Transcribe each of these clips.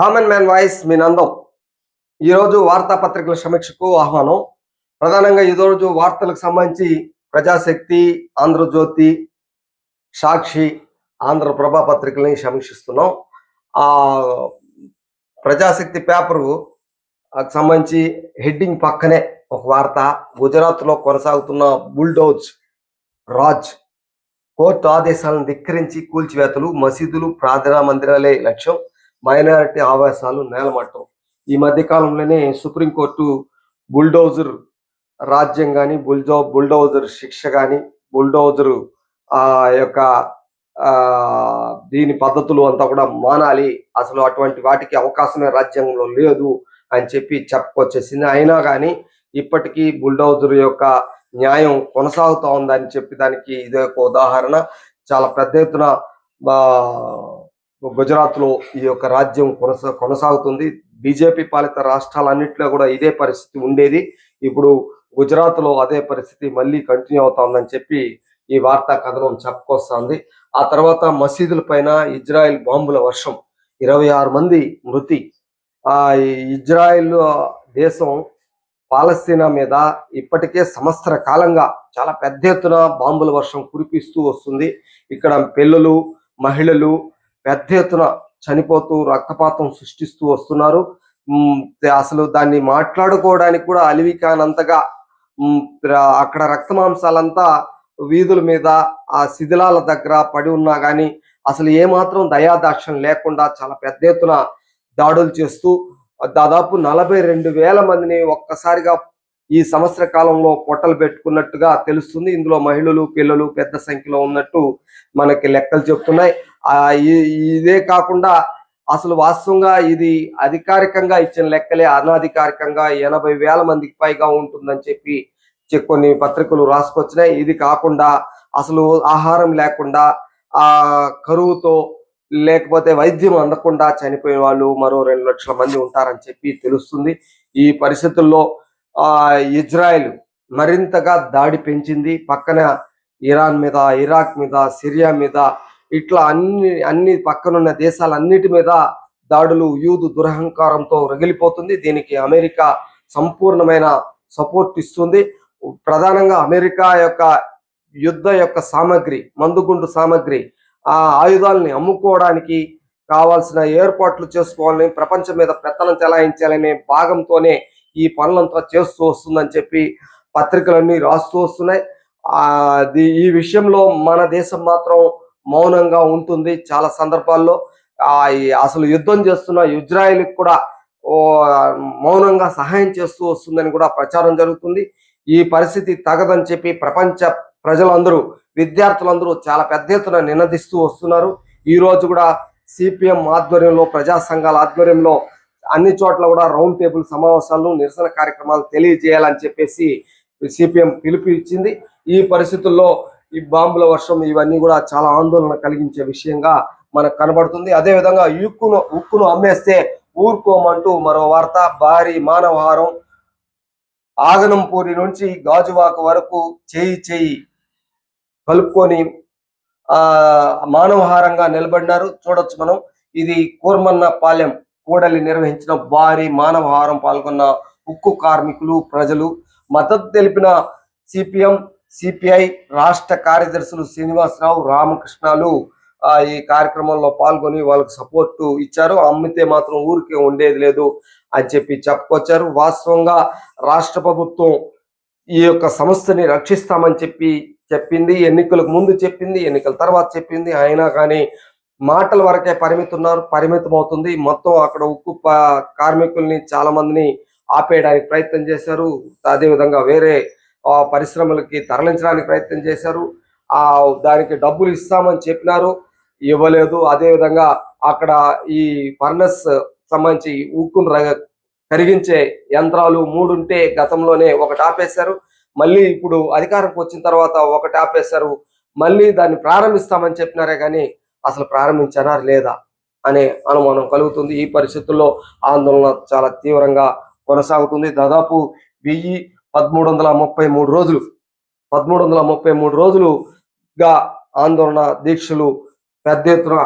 Common man voice మీ నందం. ఈరోజు వార్తాపత్రికల సమీక్షకు ఆహ్వానం. ప్రధానంగా ఈరోజు వార్తలకు సంబంధించి ప్రజాశక్తి ఆంధ్రజ్యోతి సాక్షి ఆంధ్రప్రభ పత్రికలని సమీక్షిస్తున్నాం. ఆ ప్రజాశక్తి పేపరు సంబంధించి హెడ్డింగ్ పక్కనే ఒక వార్త. గుజరాత్లో కొనసాగుతున్న బుల్డోజ్ రాజ్ కోర్టు ఆదేశాలను ధిక్కరించి కూల్చివేతలు మసీదులు ప్రార్థనా మందిరాలే లక్ష్యం. మైనారిటీ ఆవాసాలు నేలమట్టం. ఈ మధ్య కాలంలోనే సుప్రీంకోర్టు బుల్డోజర్ రాజ్యం కానీ బుల్డో బుల్డోజర్ శిక్ష కానీ బుల్డోజరు ఆ యొక్క ఆ దీని పద్ధతులు అంతా కూడా మానాలి. అసలు అటువంటి వాటికి అవకాశమే రాజ్యాంగంలో లేదు అని చెప్పి చెప్పుకొచ్చేసింది. అయినా కానీ ఇప్పటికీ బుల్డోజర్ యొక్క న్యాయం కొనసాగుతా ఉందని చెప్పి దానికి ఇదే ఒక ఉదాహరణ. చాలా పెద్ద ఎత్తున గుజరాత్లో ఈ యొక్క రాజ్యం కొనసా కొనసాగుతుంది. బీజేపీ పాలిత రాష్ట్రాలన్నింటిలో కూడా ఇదే పరిస్థితి ఉండేది. ఇప్పుడు గుజరాత్లో అదే పరిస్థితి మళ్ళీ కంటిన్యూ అవుతోందని చెప్పి ఈ వార్తా కథనం చెప్పుకొస్తుంది. ఆ తర్వాత మసీదుల పైన ఇజ్రాయెల్ బాంబుల వర్షం. ఇరవై ఆరు మంది మృతి. ఆ ఈ ఇజ్రాయెల్ దేశం పాలస్తీనా మీద ఇప్పటికే సంవత్సర కాలంగా చాలా పెద్ద ఎత్తున బాంబుల వర్షం కురిపిస్తూ వస్తుంది. ఇక్కడ పిల్లలు మహిళలు పెద్ద ఎత్తున చనిపోతూ రక్తపాతం సృష్టిస్తూ వస్తున్నారు. అసలు దాన్ని మాట్లాడుకోవడానికి కూడా అలివి కానంతగా అక్కడ రక్త మాంసాలంతా వీధుల మీద ఆ శిథిలాల దగ్గర పడి ఉన్నా కానీ అసలు ఏమాత్రం దయాదాక్ష్యం లేకుండా చాలా పెద్ద ఎత్తున దాడులు చేస్తూ దాదాపు నలభై రెండు వేల మందిని ఒక్కసారిగా ఈ సంవత్సర కాలంలో పొట్టలు పెట్టుకున్నట్టుగా తెలుస్తుంది. ఇందులో మహిళలు పిల్లలు పెద్ద సంఖ్యలో ఉన్నట్టు మనకి లెక్కలు చెప్తున్నాయి. ఇదే కాకుండా అసలు వాస్తవంగా ఇది అధికారికంగా ఇచ్చిన లెక్కలే అనధికారికంగా ఎనభై వేల మందికి పైగా ఉంటుందని చెప్పి కొన్ని పత్రికలు రాసుకొచ్చినాయి. ఇది కాకుండా అసలు ఆహారం లేకుండా ఆ కరువుతో లేకపోతే వైద్యం అందకుండా చనిపోయిన వాళ్ళు మరో రెండు లక్షల మంది ఉంటారని చెప్పి తెలుస్తుంది. ఈ పరిస్థితుల్లో ఆ ఇజ్రాయెల్ మరింతగా దాడి పెంచింది. పక్కన ఇరాన్ మీద ఇరాక్ మీద సిరియా మీద ఇట్లా అన్ని అన్ని పక్కనున్న దేశాలన్నిటి మీద దాడులు యూదు దురహంకారంతో రగిలిపోతుంది. దీనికి అమెరికా సంపూర్ణమైన సపోర్ట్ ఇస్తుంది. ప్రధానంగా అమెరికా యొక్క యుద్ధ యొక్క సామగ్రి మందుగుండు సామగ్రి ఆ ఆయుధాలని అమ్ముకోవడానికి కావాల్సిన ఏర్పాట్లు చేసుకోవాలని ప్రపంచం మీద పెత్తనం చెలాయించాలనే భాగంతోనే ఈ పనులంతా చేస్తూ వస్తుందని చెప్పి పత్రికలన్నీ రాస్తూ వస్తున్నాయి. ఈ విషయంలో మన దేశం మాత్రం మౌనంగా ఉంటుంది. చాలా సందర్భాల్లో ఆ అసలు యుద్ధం చేస్తున్న ఇజ్రాయెల్ కూడా ఓ మౌనంగా సహాయం చేస్తూ వస్తుందని కూడా ప్రచారం జరుగుతుంది. ఈ పరిస్థితి తగదని చెప్పి ప్రపంచ ప్రజలందరూ విద్యార్థులందరూ చాలా పెద్ద ఎత్తున నినదిస్తూ వస్తున్నారు. ఈ రోజు కూడా సిపిఎం ఆధ్వర్యంలో ప్రజా సంఘాల ఆధ్వర్యంలో అన్ని చోట్ల కూడా రౌండ్ టేబుల్ సమావేశాలు నిరసన కార్యక్రమాలు తెలియజేయాలని చెప్పేసి సిపిఎం పిలుపు ఇచ్చింది ఈ పరిస్థితుల్లో ఈ బాంబుల వర్షం ఇవన్నీ కూడా చాలా ఆందోళన కలిగించే విషయంగా మనకు కనబడుతుంది. అదే విధంగా ఉక్కును ఉక్కును అమ్మేస్తే ఊరుకోమంటూ మరో వార్త భారీ మానవహారం. ఆగనంపూరి నుంచి గాజువాక వరకు చేయి చేయి కలుపుకొని ఆ మానవహారంగా నిలబడినారు. చూడొచ్చు మనం. ఇది కూర్మన్న పాలెం కూడలి నిర్వహించిన భారీ మానవహారం పాల్గొన్న ఉక్కు కార్మికులు ప్రజలు. మద్దతు తెలిపిన సిపిఎం సిపిఐ రాష్ట్ర కార్యదర్శులు శ్రీనివాసరావు రామకృష్ణాలు ఈ కార్యక్రమంలో పాల్గొని వాళ్ళకి సపోర్టు ఇచ్చారు. అమ్మితే మాత్రం ఊరికే ఉండేది లేదు అని చెప్పి చెప్పుకొచ్చారు. వాస్తవంగా రాష్ట్ర ప్రభుత్వం ఈ యొక్క సంస్థని రక్షిస్తామని చెప్పి చెప్పింది. ఎన్నికలకు ముందు చెప్పింది ఎన్నికల తర్వాత చెప్పింది. అయినా కానీ మాటల వరకే పరిమితున్నారు పరిమితం అవుతుంది మొత్తం అక్కడ ఉక్కు కార్మికుల్ని చాలా మందిని ఆపేయడానికి ప్రయత్నం చేశారు. అదే విధంగా వేరే పరిశ్రమలకి తరలించడానికి ప్రయత్నం చేశారు. ఆ దానికి డబ్బులు ఇస్తామని చెప్పినారు. ఇవ్వలేదు. అదేవిధంగా అక్కడ ఈ ఫర్నస్ సంబంధించి ఉక్కును కరిగించే యంత్రాలు మూడు ఉంటే గతంలోనే ఒకటి ఆపేశారు. మళ్ళీ ఇప్పుడు అధికారంకి వచ్చిన తర్వాత ఒకటి ఆపేశారు. మళ్ళీ దాన్ని ప్రారంభిస్తామని చెప్పినారే కానీ అసలు ప్రారంభించారా లేదా అనే అనుమానం కలుగుతుంది. ఈ పరిస్థితుల్లో ఆందోళన చాలా తీవ్రంగా కొనసాగుతుంది. దాదాపు వెయ్యి పదమూడు వందల ముప్పై మూడు రోజులు. పదమూడు వందల ముప్పై మూడు రోజులుగా ఆందోళన దీక్షలు పెద్ద ఎత్తున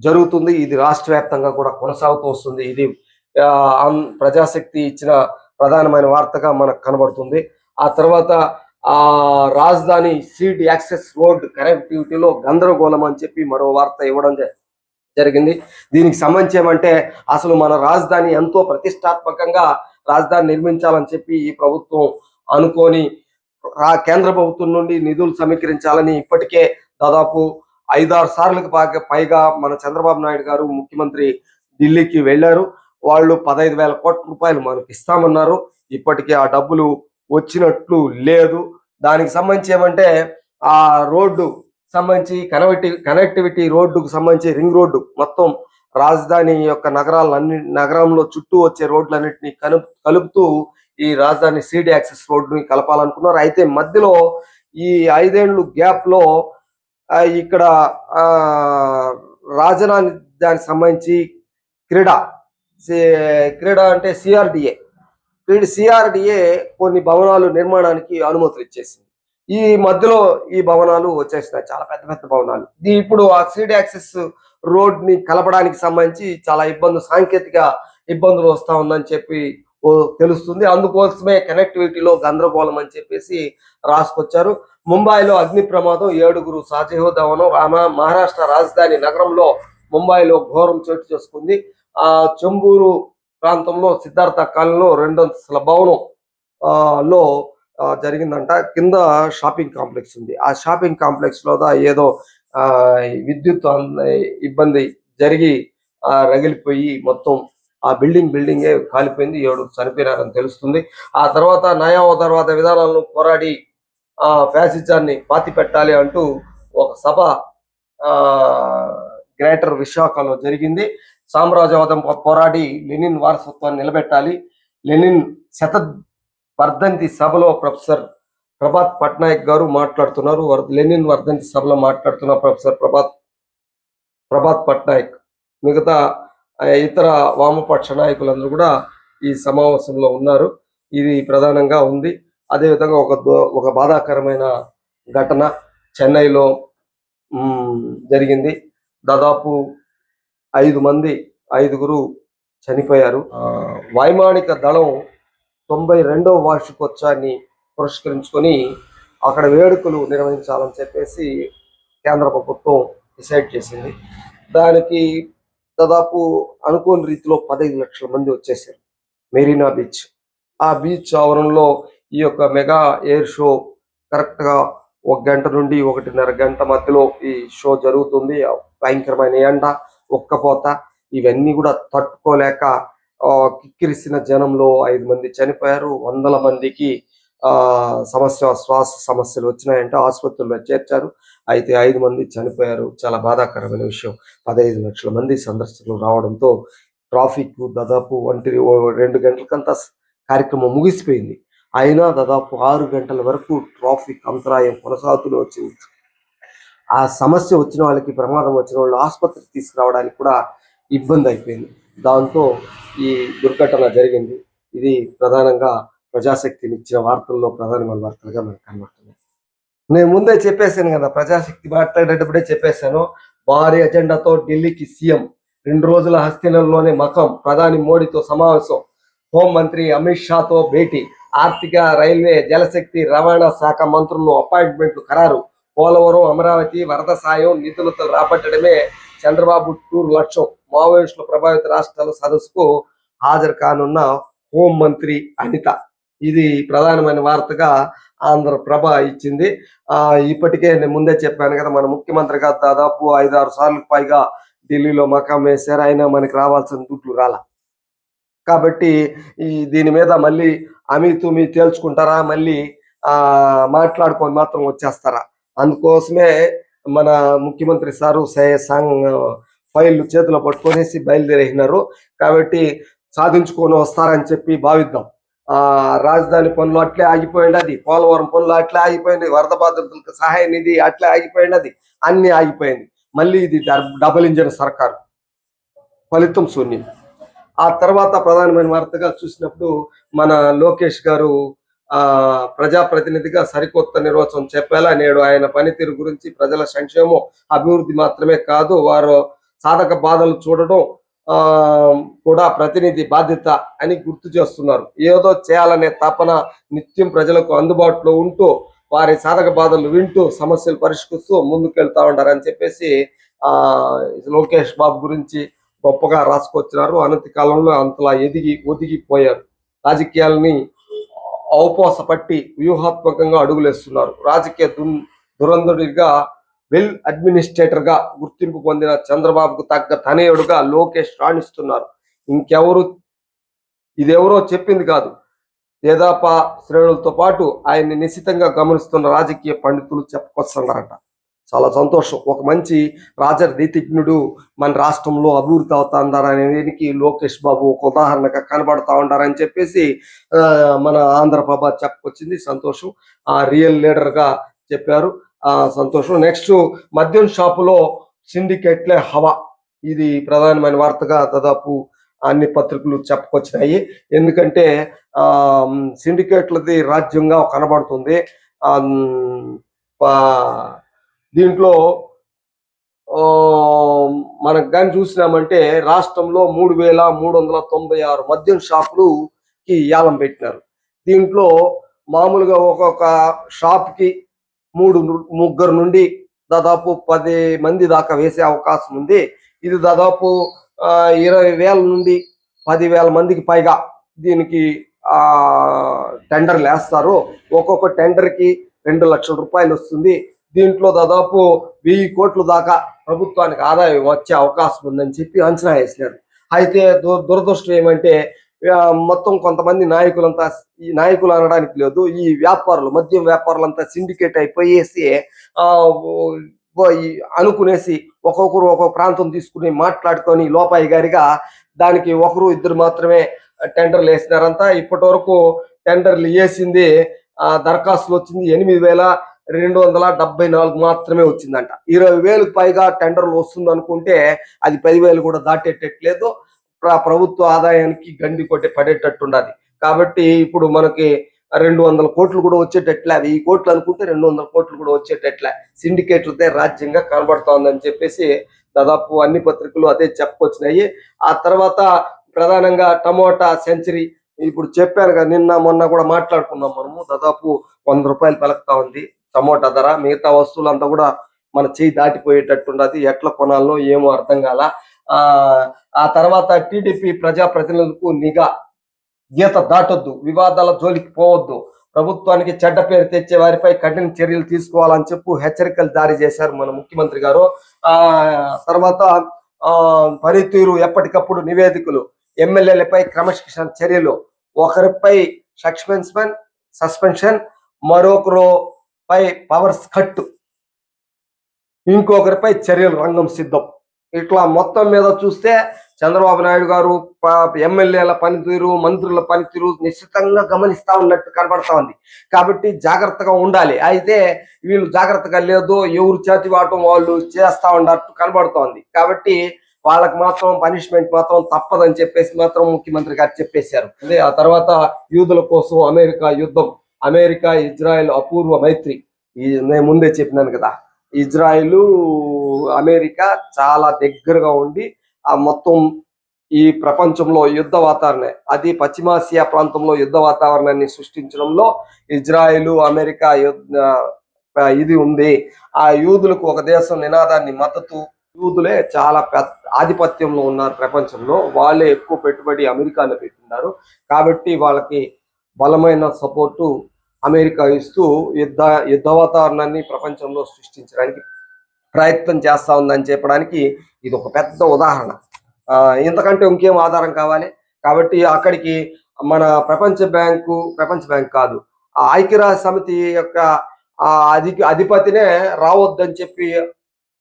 జరుగుతుంది. ఇది రాష్ట్ర వ్యాప్తంగా కూడా కొనసాగుతూ వస్తుంది. ఇది ఆ, ప్రజాశక్తి ఇచ్చిన ప్రధానమైన వార్తగా మనకు కనబడుతుంది. ఆ తర్వాత ఆ రాజధాని సీడ్ యాక్సెస్ రోడ్ కనెక్టివిటీలో గందరగోళం అని చెప్పి మరో వార్త ఇవ్వడం జరిగింది. దీనికి సంబంధించి ఏమంటే అసలు మన రాజధాని ఎంతో ప్రతిష్టాత్మకంగా రాజధాని నిర్మించాలని చెప్పి ఈ ప్రభుత్వం అనుకొని ఆ కేంద్ర ప్రభుత్వం నుండి నిధులు సమీకరించాలని ఇప్పటికే దాదాపు ఐదారు సార్లకు బాగా పైగా మన చంద్రబాబు నాయుడు గారు ముఖ్యమంత్రి ఢిల్లీకి వెళ్ళారు. వాళ్ళు పదహైదు వేల కోట్ల రూపాయలు మనకి ఇస్తామన్నారు. ఇప్పటికే ఆ డబ్బులు వచ్చినట్లు లేదు. దానికి సంబంధించి ఏమంటే ఆ రోడ్డు సంబంధించి కనెక్టి కనెక్టివిటీ రోడ్డుకు సంబంధించి రింగ్ రోడ్డు మొత్తం రాజధాని యొక్క నగరాలన్ని నగరంలో చుట్టూ వచ్చే రోడ్లన్నింటినీ కలుపు కలుపుతూ ఈ రాజధాని సిడి యాక్సెస్ రోడ్డుని కలపాలనుకున్నారు. అయితే మధ్యలో ఈ ఐదేళ్ళు గ్యాప్లో ఇక్కడ ఆ రాజధాని దానికి సంబంధించి క్రీడా సి- క్రీడా అంటే సిఆర్డిఏ సిఆర్డిఏ కొన్ని భవనాలు నిర్మాణానికి అనుమతులు ఇచ్చేసింది. ఈ మధ్యలో ఈ భవనాలు వచ్చేసినాయి చాలా పెద్ద పెద్ద భవనాలు. ఇది ఇప్పుడు ఆ సీడ్ యాక్సెస్ రోడ్ని కలపడానికి సంబంధించి చాలా ఇబ్బందులు సాంకేతిక ఇబ్బందులు వస్తా ఉందని చెప్పి ఓ తెలుస్తుంది. అందుకోసమే కనెక్టివిటీలో గందరగోళం అని చెప్పేసి రాసుకొచ్చారు. ముంబైలో అగ్ని ప్రమాదం ఏడుగురు సాధ్యోదవనం రామ- మహారాష్ట్ర రాజధాని నగరంలో ముంబైలో ఘోరం చోటు చేసుకుంది. ఆ చెంబూరు ప్రాంతంలో సిద్ధార్థ కాలంలో రెండంతస్తుల భవనం లో జరిగిందంట. కింద షాపింగ్ కాంప్లెక్స్ ఉంది. ఆ షాపింగ్ కాంప్లెక్స్లో ఏదో విద్యుత్ ఇబ్బంది జరిగి ఆ రగిలిపోయి మొత్తం ఆ బిల్డింగ్ బిల్డింగే కాలిపోయింది. ఏడు చనిపోయినారని తెలుస్తుంది. ఆ తర్వాత నయావ తర్వాత విధానాలను పోరాడి ఆ ఫ్యాసిజాన్ని పాతి పెట్టాలి అంటూ ఒక సభ గ్రేటర్ విశాఖలో జరిగింది. సామ్రాజ్యవాదం పోరాడి లెనిన్ వారసత్వాన్ని నిలబెట్టాలి. లెనిన్ శత వర్ధంతి సభలో ప్రొఫెసర్ ప్రభాత్ పట్నాయక్ గారు మాట్లాడుతున్నారు. లెనిన్ వర్ధంతి సభలో మాట్లాడుతున్న ప్రొఫెసర్ ప్రభాత్. ప్రభాత్ పట్నాయక్. మిగతా ఇతర వామపక్ష నాయకులందరూ కూడా ఈ సమావేశంలో ఉన్నారు. ఇది ప్రధానంగా ఉంది. అదేవిధంగా ఒక ఒక బాధాకరమైన ఘటన చెన్నైలో జరిగింది. దాదాపు ఐదు మంది ఐదుగురు చనిపోయారు. వైమానిక దళం తొంభై రెండవ వార్షికోత్సవాన్ని పురస్కరించుకొని అక్కడ వేడుకలు నిర్వహించాలని చెప్పేసి కేంద్ర ప్రభుత్వం డిసైడ్ చేసింది. దానికి దాదాపు అనుకోని రీతిలో పదహైదు లక్షల మంది వచ్చేసారు. మెరీనా బీచ్. ఆ బీచ్ ఆవరణలో ఈ యొక్క మెగా ఎయిర్ షో కరెక్ట్గా ఒక గంట నుండి ఒకటిన్నర గంట మధ్యలో ఈ షో జరుగుతుంది. భయంకరమైన ఎండ ఒక్కపోత ఇవన్నీ కూడా తట్టుకోలేక ఆ, కిక్కిరిసిన జనంలో ఐదు మంది చనిపోయారు. వందల మందికి సమస్య శ్వాస సమస్యలు వచ్చినాయంటే ఆసుపత్రుల్లో చేర్చారు. అయితే ఐదు మంది చనిపోయారు. చాలా బాధాకరమైన విషయం. పదహైదు లక్షల మంది సందర్శకులు రావడంతో ట్రాఫిక్ దాదాపు ఒంటి రెండు గంటలకంతా కార్యక్రమం ముగిసిపోయింది. అయినా దాదాపు ఆరు గంటల వరకు ట్రాఫిక్ అంతరాయం కొనసాగుతూనే వచ్చింది. ఆ సమస్య వచ్చిన వాళ్ళకి ప్రమాదం వచ్చిన వాళ్ళు ఆసుపత్రికి తీసుకురావడానికి కూడా ఇబ్బంది అయిపోయింది. దాంతో ఈ దుర్ఘటన జరిగింది. ఇది ప్రధానంగా ప్రజాశక్తిని ఇచ్చిన వార్తల్లో ప్రధానమైన వార్తలుగా మనకు కనబడుతుంది నేను ముందే చెప్పేశాను కదా ప్రజాశక్తి మాట్లాడేటప్పుడే చెప్పేశాను భారీ అజెండాతో ఢిల్లీకి సీఎం రెండు రోజుల హస్తినంలోనే మకం ప్రధాని మోడీతో సమావేశం హోం మంత్రి అమిత్ షాతో భేటీ ఆర్థిక రైల్వే జలశక్తి రవాణా శాఖ మంత్రులు అపాయింట్మెంట్లు ఖరారు పోలవరం అమరావతి వరద సాయం నిధులతో రాబట్టడమే చంద్రబాబు టూర్ లక్ష్యం. మావోయిస్టుల ప్రభావిత రాష్ట్రాల సదస్సుకు హాజరు కానున్న హోం మంత్రి అనిత. ఇది ప్రధానమైన వార్తగా ఆంధ్రప్రభ ఇచ్చింది. ఆ ఇప్పటికే నేను ముందే చెప్పాను కదా మన ముఖ్యమంత్రి గారు దాదాపు ఐదారు సార్లు పైగా ఢిల్లీలో మకాం వేశారు. అయినా మనకి రావాల్సిన దుడ్లు రాల. కాబట్టి ఈ దీని మీద మళ్ళీ అమి తుమి తేల్చుకుంటారా? మళ్ళీ ఆ మాట్లాడుకొని మాత్రం వచ్చేస్తారా? అందుకోసమే మన ముఖ్యమంత్రి సారు సే- సంగ్ ఫైల్ చేతిలో పట్టుకొనేసి బయలుదేరినారు కాబట్టి సాధించుకొని వస్తారని చెప్పి భావిద్దాం. రాజధాని పనులు అట్లే ఆగిపోయినది పోలవరం పనులు అట్లే ఆగిపోయింది వరద బాధితులకు సహాయ నిధి అట్లే ఆగిపోయినది అన్ని ఆగిపోయింది. మళ్ళీ ఇది డబల్ డబుల్ ఇంజన్ సర్కార్ ఫలితం శూన్యం. ఆ తర్వాత ప్రధానమైన వార్తగా చూసినప్పుడు మన లోకేష్ గారు ఆ ప్రజాప్రతినిధిగా సరికొత్త నిర్వచనం చెప్పేలా నేడు ఆయన పనితీరు గురించి ప్రజల సంక్షేమం అభివృద్ధి మాత్రమే కాదు వారు సాధక బాధలు చూడడం కూడా ప్రతినిధి బాధ్యత అని గుర్తు చేస్తున్నారు. ఏదో చేయాలనే తపన నిత్యం ప్రజలకు అందుబాటులో ఉంటూ వారి సాధక బాధలు వింటూ సమస్యలు పరిష్కరిస్తూ ముందుకెళ్తా ఉంటారని చెప్పేసి ఆ లోకేష్ బాబు గురించి గొప్పగా రాసుకొచ్చినారు. అనతి కాలంలో అంతలా ఎదిగి ఒదిగిపోయారు. రాజకీయాలని ఔపోసపట్టి వ్యూహాత్మకంగా అడుగులేస్తున్నారు. రాజకీయ దున్ దురంధుడిగా వెల్ అడ్మినిస్ట్రేటర్గా గుర్తింపు పొందిన చంద్రబాబుకు తగ్గ తనయుడుగా లోకేష్ రాణిస్తున్నారు. ఇంకెవరు? ఇదెవరో చెప్పింది కాదు. దేదాపా శ్రేణులతో పాటు ఆయన్ని నిశితంగా గమనిస్తున్న రాజకీయ పండితులు చెప్పుకొస్తున్నారట. చాలా సంతోషం. ఒక మంచి రాజనీతిజ్ఞుడు మన రాష్ట్రంలో అభివృద్ధి అవుతాందారనేదానికి లోకేష్ బాబు ఒక ఉదాహరణగా కనబడతా ఉంటారని చెప్పేసి మన ఆంధ్రప్రభ చెప్పుకొచ్చింది సంతోషం. ఆ రియల్ లీడర్గా చెప్పారు. సంతోషం. నెక్స్ట్ మద్యం షాపులో సిండికేట్లే హవా. ఇది ప్రధానమైన వార్తగా దాదాపు అన్ని పత్రికలు చెప్పుకొచ్చినాయి. ఎందుకంటే ఆ సిండికేట్లది రాజ్యంగా కనబడుతుంది. దీంట్లో మనకు కానీ చూసినామంటే రాష్ట్రంలో మూడు వేల మూడు వందల తొంభై ఆరు మద్యం షాపులుకి యాలం పెట్టినారు. దీంట్లో మామూలుగా ఒక్కొక్క షాప్కి మూడు ముగ్గురు నుండి దాదాపు పది మంది దాకా వేసే అవకాశం ఉంది. ఇది దాదాపు ఇరవై వేల నుండి పదివేల మందికి పైగా దీనికి టెండర్లు వేస్తారు. ఒక్కొక్క టెండర్కి రెండు లక్షల రూపాయలు వస్తుంది. దీంట్లో దాదాపు వెయ్యి కోట్ల దాకా ప్రభుత్వానికి ఆదాయం వచ్చే అవకాశం ఉందని చెప్పి అంచనా వేసినారు. అయితే దు- దురదృష్టం ఏమంటే మొత్తం కొంతమంది నాయకులంతా ఈ నాయకులు అనడానికి లేదు ఈ వ్యాపారులు మద్యం వ్యాపారులంతా సిండికేట్ అయిపోయేసి ఆ ఈ అనుకునేసి ఒక్కొక్కరు ఒక్కొక్క ప్రాంతం తీసుకుని మాట్లాడుకొని లోపాయి గారిగా దానికి ఒకరు ఇద్దరు మాత్రమే టెండర్లు వేసినారంతా. ఇప్పటి వరకు టెండర్లు వేసింది ఆ దరఖాస్తులు వచ్చింది ఎనిమిది వేల రెండు వందల డెబ్బై నాలుగు మాత్రమే వచ్చిందంట. ఇరవై వేలకు పైగా టెండర్లు వస్తుంది అనుకుంటే అది పదివేలు కూడా దాటేటట్లేదు. ప్రభుత్వ ఆదాయానికి గండి కొట్టి పడేటట్టుండాలి కాబట్టి ఇప్పుడు మనకి రెండు వందల కోట్లు కూడా వచ్చేటట్లే. వెయ్యి కోట్లు అనుకుంటే రెండు వందల కోట్లు కూడా వచ్చేటట్లే. సిండికేట్లదే రాజ్యంగా కనబడుతోందని చెప్పేసి దాదాపు అన్ని పత్రికలు అదే చెప్పుకొచ్చినాయి ఆ తర్వాత ప్రధానంగా టమోటా సెంచరీ ఇప్పుడు చెప్పాను కదా నిన్న మొన్న కూడా మాట్లాడుకున్నాం మనము. దాదాపు వంద రూపాయలు పలుకుతా ఉంది టమోటా ధర. మిగతా వస్తువులంతా కూడా మన చేయి దాటిపోయేటట్టు ఎట్లా కొనాలో ఏమో అర్థం కాల. ఆ తర్వాత టీడీపీ ప్రజాప్రతినిధులకు నిఘా. గీత దాటొద్దు వివాదాల జోలికి పోవద్దు. ప్రభుత్వానికి చెడ్డ పేరు తెచ్చే వారిపై కఠిన చర్యలు తీసుకోవాలని చెప్పు హెచ్చరికలు జారీ చేశారు మన ముఖ్యమంత్రి గారు. ఆ తర్వాత ఆ పనితీరు ఎప్పటికప్పుడు నివేదికలు. ఎమ్మెల్యేలపై క్రమశిక్షణ చర్యలు. ఒకరిపై సస్పెన్షన్ సస్పెన్షన్ మరొకరు పై పవర్స్ కట్. ఇంకొకరిపై చర్యలు రంగం సిద్ధం. ఇట్లా మొత్తం మీద చూస్తే చంద్రబాబు నాయుడు గారు ఎమ్మెల్యేల పనితీరు మంత్రుల పనితీరు నిశ్చితంగా గమనిస్తా ఉన్నట్టు కనబడతా ఉంది. కాబట్టి జాగ్రత్తగా ఉండాలి. అయితే వీళ్ళు జాగ్రత్తగా లేదు ఎవరు చేతివాటం వాళ్ళు చేస్తా ఉన్నట్టు కనబడుతోంది కాబట్టి వాళ్ళకి మాత్రం పనిష్మెంట్ మాత్రం తప్పదని చెప్పేసి మాత్రం ముఖ్యమంత్రి గారు చెప్పేశారు. అదే ఆ తర్వాత యూదుల కోసం అమెరికా యుద్ధం అమెరికా ఇజ్రాయెల్ అపూర్వ మైత్రి. ఈ నేను ముందే చెప్పినాను కదా. ఇజ్రాయిల్ అమెరికా చాలా దగ్గరగా ఉండి ఆ మొత్తం ఈ ప్రపంచంలో యుద్ధ వాతావరణం అది పశ్చిమాసియా ప్రాంతంలో యుద్ధ వాతావరణాన్ని సృష్టించడంలో ఇజ్రాయిల్ అమెరికా ఇది ఉంది. ఆ యూదులకు ఒక దేశం నినాదాన్ని మద్దతు యూదులే చాలా ఆధిపత్యంలో ఉన్నారు ప్రపంచంలో. వాళ్ళే ఎక్కువ పెట్టుబడి అమెరికాలో పెట్టిన్నారు కాబట్టి వాళ్ళకి బలమైన సపోర్టు అమెరికా ఇస్తూ యుద్ధ యుద్ధ వాతావరణాన్ని ప్రపంచంలో సృష్టించడానికి ప్రయత్నం చేస్తూ ఉందని చెప్పడానికి ఇది ఒక పెద్ద ఉదాహరణ. ఇంతకంటే ఇంకేం ఆధారం కావాలి? కాబట్టి అక్కడికి మన ప్రపంచ బ్యాంకు ప్రపంచ బ్యాంక్ కాదు ఆ ఐక్యరాజ్య సమితి యొక్క అధి అధిపతినే రావద్దని చెప్పి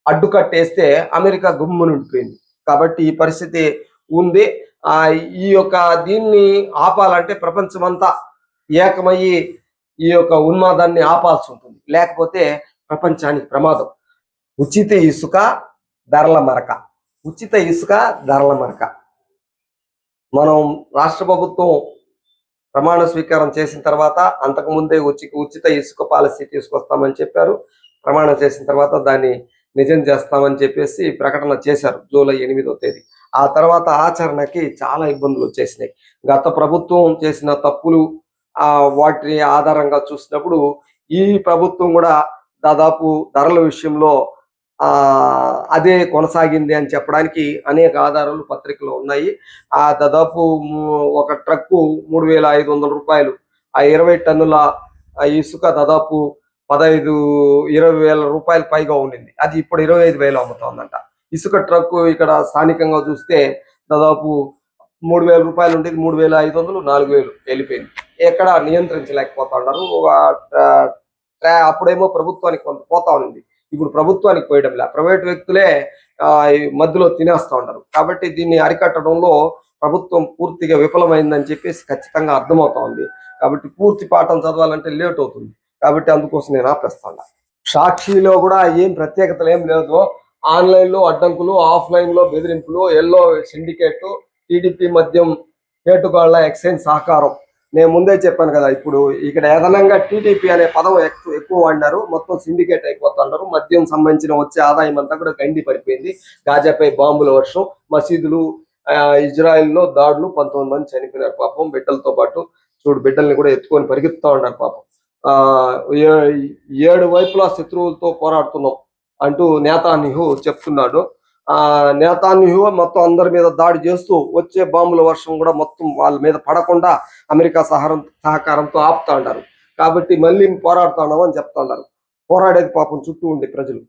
అడ్డుకట్టేస్తే అమెరికా గుమ్మున ఉండిపోయింది కాబట్టి ఈ పరిస్థితి ఉంది. ఈ యొక్క దీన్ని ఆపాలంటే ప్రపంచమంతా ఏకమయ్యి ఈ యొక్క ఉన్మాదాన్ని ఆపాల్సి ఉంటుంది లేకపోతే ప్రపంచానికి ప్రమాదం. ఉచిత ఇసుక ధరల మరక. ఉచిత ఇసుక ధరల మరక. మనం రాష్ట్ర ప్రభుత్వం ప్రమాణ స్వీకారం చేసిన తర్వాత అంతకు ముందే ఉచి ఉచిత ఇసుక పాలసీ తీసుకొస్తామని చెప్పారు. ప్రమాణం చేసిన తర్వాత దాన్ని నిజం చేస్తామని చెప్పేసి ప్రకటన చేశారు జూలై ఎనిమిదో తేదీ. ఆ తర్వాత ఆచరణకి చాలా ఇబ్బందులు వచ్చేసినాయి. గత ప్రభుత్వం చేసిన తప్పులు ఆ ఆధారంగా చూసినప్పుడు ఈ ప్రభుత్వం కూడా దాదాపు ధరల విషయంలో ఆ అదే కొనసాగింది అని చెప్పడానికి అనేక ఆధారాలు పత్రికలు ఉన్నాయి. ఆ దాదాపు ఒక ట్రక్కు మూడు వేల ఐదు వందల రూపాయలు ఆ ఇరవై టన్నుల ఇసుక దాదాపు పదహైదు ఇరవై వేల రూపాయల పైగా ఉండింది. అది ఇప్పుడు ఇరవై ఐదు వేలు అమ్ముతోందంట. ఇసుక ట్రక్కు ఇక్కడ స్థానికంగా చూస్తే దాదాపు మూడు వేల రూపాయలు ఉండేది మూడు వేల ఐదు వందలు నాలుగు వేలు వెళ్ళిపోయింది. ఎక్కడ నియంత్రించలేకపోతున్నారు. ఆ, అప్పుడేమో ప్రభుత్వానికి కొంత పోతా ఉంది. ఇప్పుడు ప్రభుత్వానికి పోయడం లే. ప్రైవేట్ వ్యక్తులే మధ్యలో తినేస్తా ఉంటారు. కాబట్టి దీన్ని అరికట్టడంలో ప్రభుత్వం పూర్తిగా విఫలమైందని చెప్పేసి ఖచ్చితంగా అర్థమవుతా ఉంది. కాబట్టి పూర్తి పాఠం చదవాలంటే లేట్ అవుతుంది. కాబట్టి అందుకోసం నేను ఆపేస్తాను. సాక్షిలో కూడా ఏం ప్రత్యేకతలు ఏం లేదు ఆన్లైన్లో అడ్డంకులు ఆఫ్లైన్లో బెదిరింపులు ఎల్లో సిండికేట్ టీడీపీ మద్యం కేటుగాళ్ళ ఎక్సైజ్ సహకారం. నేను ముందే చెప్పాను కదా ఇప్పుడు ఇక్కడ అదనంగా టీడీపీ అనే పదం ఎక్కువ ఎక్కువ వాడినారు మొత్తం సిండికేట్ అయిపోతున్నారు. మద్యం సంబంధించిన వచ్చే ఆదాయం అంతా కూడా గండి పడిపోయింది. గాజాపై బాంబుల వర్షం మసీదులు ఇజ్రాయెల్లో దాడులు పంతొమ్మిది మంది చనిపోయినారు పాపం. బిడ్డలతో పాటు చూడు బిడ్డల్ని కూడా ఎత్తుకొని పరిగెత్తుతా ఉన్నారు పాపం. ఆ ఏ- ఏడు వైపులా శత్రువులతో పోరాడుతున్నాం అంటూ నేతాన్యహు చెప్తున్నాడు. నేతాన్యూహ మొత్తం అందరి మీద దాడి చేస్తూ వచ్చే బాంబుల వర్షం కూడా మొత్తం వాళ్ళ మీద పడకుండా అమెరికా సహారం సహకారంతో ఆపుతా ఉంటారు కాబట్టి మళ్ళీ పోరాడుతా చెప్తా ఉన్నారు పోరాడేది పాపం చుట్టూ ఉండే ప్రజలు.